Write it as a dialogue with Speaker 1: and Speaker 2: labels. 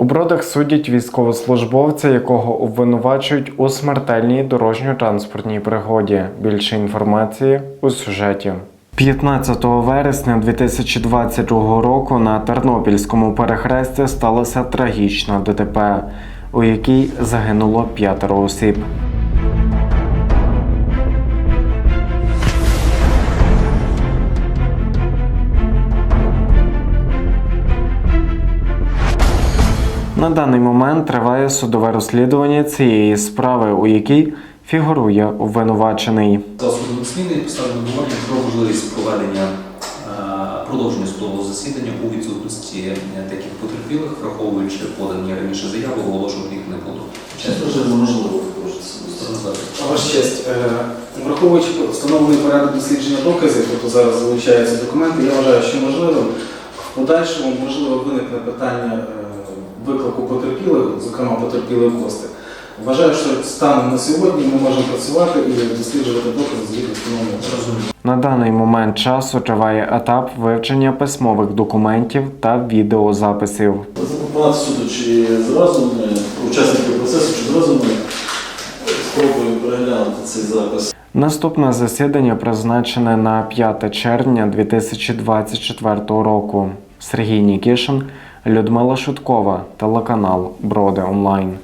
Speaker 1: У бродах судять військовослужбовця, якого обвинувачують у смертельній дорожньо-транспортній пригоді. Більше інформації у сюжеті. 15 вересня 2022 року на Тернопільському перехресті сталося трагічна ДТП, у якій загинуло п'ятеро осіб. На даний момент триває судове розслідування цієї справи, у якій фігурує обвинувачений.
Speaker 2: Засобом зміни поставлено говорення про можливість проведення е, продовження судового засідання у відсутності е, таких потерпілих, враховуючи подані раніше заяви, оголошувати їх не буду.
Speaker 3: Чесно вже неможливо
Speaker 4: Ваша честь, е, враховуючи встановлений порядок дослідження доказів, тобто зараз залучаються документи, я вважаю, що можливо в подальшому можливо виникне питання виклику потерпілих, зокрема потерпілих кости. Вважаю, що станом на сьогодні ми можемо працювати і досліджувати докази згідно встановленого.
Speaker 2: Розумію.
Speaker 1: На даний момент часу триває етап вивчення письмових документів та відеозаписів.
Speaker 3: Запропонувати суду, чи зразу ми, учасники процесу, чи зразу ми спробуємо переглянути цей запис.
Speaker 1: Наступне засідання призначене на 5 червня 2024 року. Сергій Нікішин, Людмила Шуткова, телеканал Броди Онлайн.